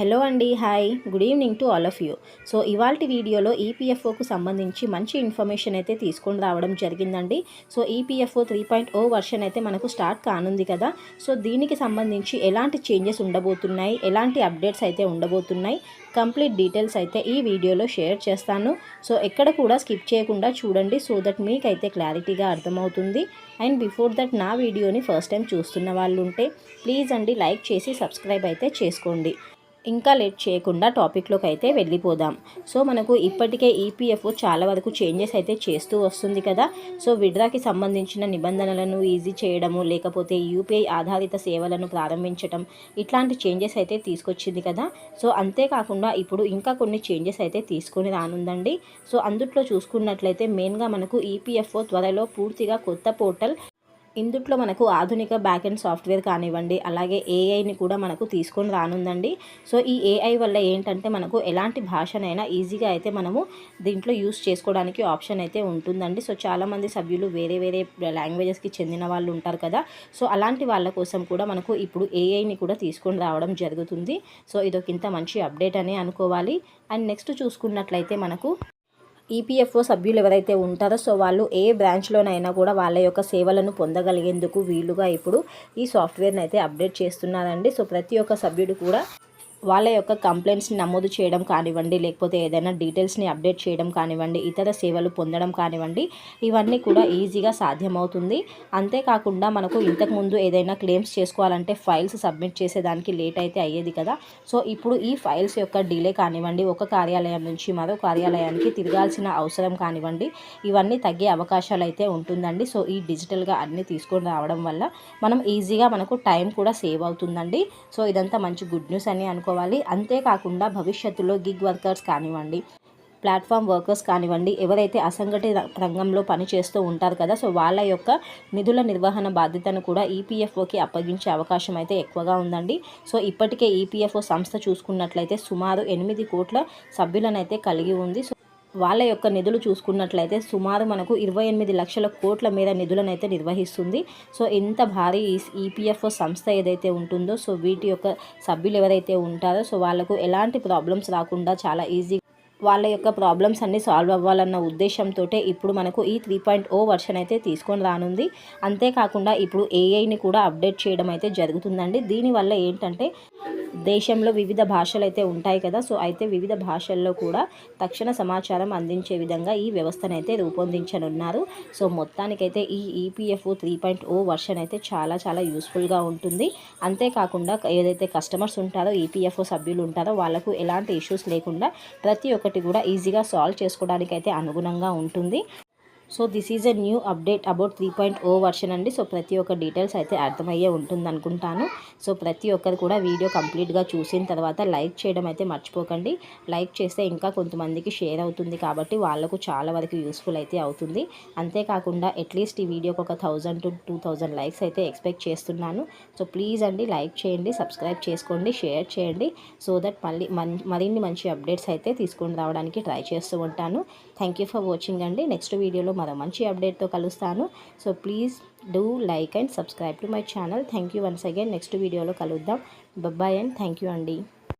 Hello అండి hi. Good evening to all of you. So ఇవాళ వీడియోలో ఈపీఎఫ్ఓకు సంబంధించి మంచి ఇన్ఫర్మేషన్ అయితే తీసుకొని రావడం జరిగిందండి. So EPFO three point O version అయితే మనకు స్టార్ట్ కానుంది కదా. సో దీనికి సంబంధించి ఎలాంటి చేంజెస్ ఉండబోతున్నాయి ఎలాంటి అప్డేట్స్ అయితే ఉండబోతున్నాయి కంప్లీట్ డీటెయిల్స్ అయితే ఈ వీడియోలో షేర్ చేస్తాను. సో ఎక్కడ కూడా స్కిప్ చేయకుండా చూడండి సో దట్ మీకైతే క్లారిటీగా అర్థమవుతుంది. అండ్ బిఫోర్ దట్ నా వీడియోని ఫస్ట్ టైం చూస్తున్న వాళ్ళు ఉంటే ప్లీజ్ అండి లైక్ చేసి సబ్స్క్రైబ్ అయితే చేసుకోండి. ఇంకా లేట్ చేయకుండా టాపిక్లోకి అయితే వెళ్ళిపోదాం. సో మనకు ఇప్పటికే ఈపీఎఫ్ఓ చాలా వరకు చేంజెస్ అయితే చేస్తూ వస్తుంది కదా. సో విడ్రాకి సంబంధించిన నిబంధనలను ఈజీ చేయడము లేకపోతే యూపీఐ ఆధారిత సేవలను ప్రారంభించడం ఇట్లాంటి చేంజెస్ అయితే తీసుకొచ్చింది కదా. సో అంతేకాకుండా ఇప్పుడు ఇంకా కొన్ని చేంజెస్ అయితే తీసుకొని రానుందండి. సో అందుట్లో చూసుకున్నట్లయితే మెయిన్గా మనకు ఈపీఎఫ్ఓ త్వరలో పూర్తిగా కొత్త పోర్టల్ ఇందుట్లో మనకు ఆధునిక బ్యాక్ అండ్ సాఫ్ట్వేర్ కానివ్వండి అలాగే ఏఐని కూడా మనకు తీసుకొని రానుందండి. సో ఈ ఏఐ వల్ల ఏంటంటే మనకు ఎలాంటి భాషనైనా ఈజీగా అయితే మనము దీంట్లో యూస్ చేసుకోవడానికి ఆప్షన్ అయితే ఉంటుందండి. సో చాలామంది సభ్యులు వేరే వేరే లాంగ్వేజెస్కి చెందిన వాళ్ళు ఉంటారు కదా. సో అలాంటి వాళ్ళ కోసం కూడా మనకు ఇప్పుడు ఏఐని కూడా తీసుకొని రావడం జరుగుతుంది. సో ఇదొక ఇంత మంచి అప్డేట్ అని అనుకోవాలి. అండ్ నెక్స్ట్ చూసుకున్నట్లయితే మనకు ఈపీఎఫ్ఓ సభ్యులు ఎవరైతే ఉంటారో సో వాళ్ళు ఏ బ్రాంచ్లోనైనా కూడా వాళ్ళ యొక్క సేవలను పొందగలిగేందుకు వీలుగా ఇప్పుడు ఈ సాఫ్ట్వేర్ని అయితే అప్డేట్ చేస్తున్నారండి. సో ప్రతి ఒక్క సభ్యుడు కూడా వాళ్ళ యొక్క కంప్లైంట్స్ని నమోదు చేయడం కానివ్వండి లేకపోతే ఏదైనా డీటెయిల్స్ని అప్డేట్ చేయడం కానివ్వండి ఇతర సేవలు పొందడం కానివ్వండి ఇవన్నీ కూడా ఈజీగా సాధ్యమవుతుంది. అంతేకాకుండా మనకు ఇంతకుముందు ఏదైనా క్లెయిమ్స్ చేసుకోవాలంటే ఫైల్స్ సబ్మిట్ చేసేదానికి లేట్ అయితే అయ్యేది కదా. సో ఇప్పుడు ఈ ఫైల్స్ యొక్క డిలే కానివ్వండి ఒక కార్యాలయం నుంచి మరో కార్యాలయానికి తిరగాల్సిన అవసరం కానివ్వండి ఇవన్నీ తగ్గే అవకాశాలు అయితే ఉంటుందండి. సో ఈ డిజిటల్గా అన్నీ తీసుకొని రావడం వల్ల మనం ఈజీగా మనకు టైం కూడా సేవ్ అవుతుందండి. సో ఇదంతా మంచి గుడ్ న్యూస్ అని అనుకో చేసుకోవాలి. అంతేకాకుండా భవిష్యత్తులో గిగ్ వర్కర్స్ కానివ్వండి ప్లాట్ఫామ్ వర్కర్స్ కానివ్వండి ఎవరైతే అసంఘటిత రంగంలో పనిచేస్తూ ఉంటారు కదా సో వాళ్ళ యొక్క నిధుల నిర్వహణ బాధ్యతను కూడా ఈపీఎఫ్ఓకి అప్పగించే అవకాశం అయితే ఎక్కువగా ఉందండి. సో ఇప్పటికే ఈపీఎఫ్ఓ సంస్థ చూసుకున్నట్లయితే సుమారు ఎనిమిది కోట్ల సభ్యులనైతే కలిగి ఉంది. సో వాళ్ళ యొక్క నిధులు చూసుకున్నట్లయితే సుమారు మనకు ఇరవై ఎనిమిది లక్షల కోట్ల మేర నిధులను అయితే నిర్వహిస్తుంది. సో ఇంత భారీ ఈపీఎఫ్ఓ సంస్థ ఏదైతే ఉంటుందో సో వీటి యొక్క సభ్యులు ఎవరైతే ఉంటారో సో వాళ్ళకు ఎలాంటి ప్రాబ్లమ్స్ రాకుండా చాలా ఈజీ వాళ్ళ యొక్క ప్రాబ్లమ్స్ అన్నీ సాల్వ్ అవ్వాలన్న ఉద్దేశంతో ఇప్పుడు మనకు ఈ త్రీ పాయింట్ ఓ వర్షన్ అయితే తీసుకొని రానుంది. అంతేకాకుండా ఇప్పుడు ఏఐని కూడా అప్డేట్ చేయడం అయితే జరుగుతుందండి. దీనివల్ల ఏంటంటే దేశంలో వివిధ భాషలు అయితే ఉంటాయి కదా. సో అయితే వివిధ భాషల్లో కూడా తక్షణ సమాచారం అందించే విధంగా ఈ వ్యవస్థను అయితే రూపొందించనున్నారు. సో మొత్తానికైతే ఈ EPFO three point O version అయితే చాలా చాలా యూస్ఫుల్గా ఉంటుంది. అంతేకాకుండా ఏదైతే కస్టమర్స్ ఉంటారో ఈపీఎఫ్ఓ సభ్యులు ఉంటారో వాళ్ళకు ఎలాంటి ఇష్యూస్ లేకుండా ప్రతి ఒక్కటి కూడా ఈజీగా సాల్వ్ చేసుకోవడానికి అయితే అనుగుణంగా ఉంటుంది. So this is a new update about three point O version అండి. సో ప్రతి ఒక్క డీటెయిల్స్ అయితే అర్థమయ్యే ఉంటుంది అనుకుంటాను సో ప్రతి ఒక్కరు కూడా వీడియో కంప్లీట్గా చూసిన తర్వాత లైక్ చేయడం అయితే మర్చిపోకండి. లైక్ చేస్తే ఇంకా కొంతమందికి షేర్ అవుతుంది కాబట్టి వాళ్ళకు చాలా వరకు యూస్ఫుల్ అయితే అవుతుంది. అంతేకాకుండా అట్లీస్ట్ ఈ వీడియోకి ఒక thousand to two thousand likes అయితే ఎక్స్పెక్ట్ చేస్తున్నాను. సో ప్లీజ్ అండి లైక్ చేయండి సబ్స్క్రైబ్ చేసుకోండి షేర్ చేయండి. సో దట్ మళ్ళీ మరిన్ని మంచి అప్డేట్స్ అయితే తీసుకొని రావడానికి ట్రై చేస్తూ ఉంటాను. థ్యాంక్ ఫర్ వాచింగ్ అండి. నెక్స్ట్ వీడియోలో మరో మంచి అప్డేట్తో కలుస్తాను. So please do like and subscribe to my channel. Thank you once again. Next వీడియోలో కలుద్దాం. బబ్బాయ్ అండ్ థ్యాంక్ యూ అండి.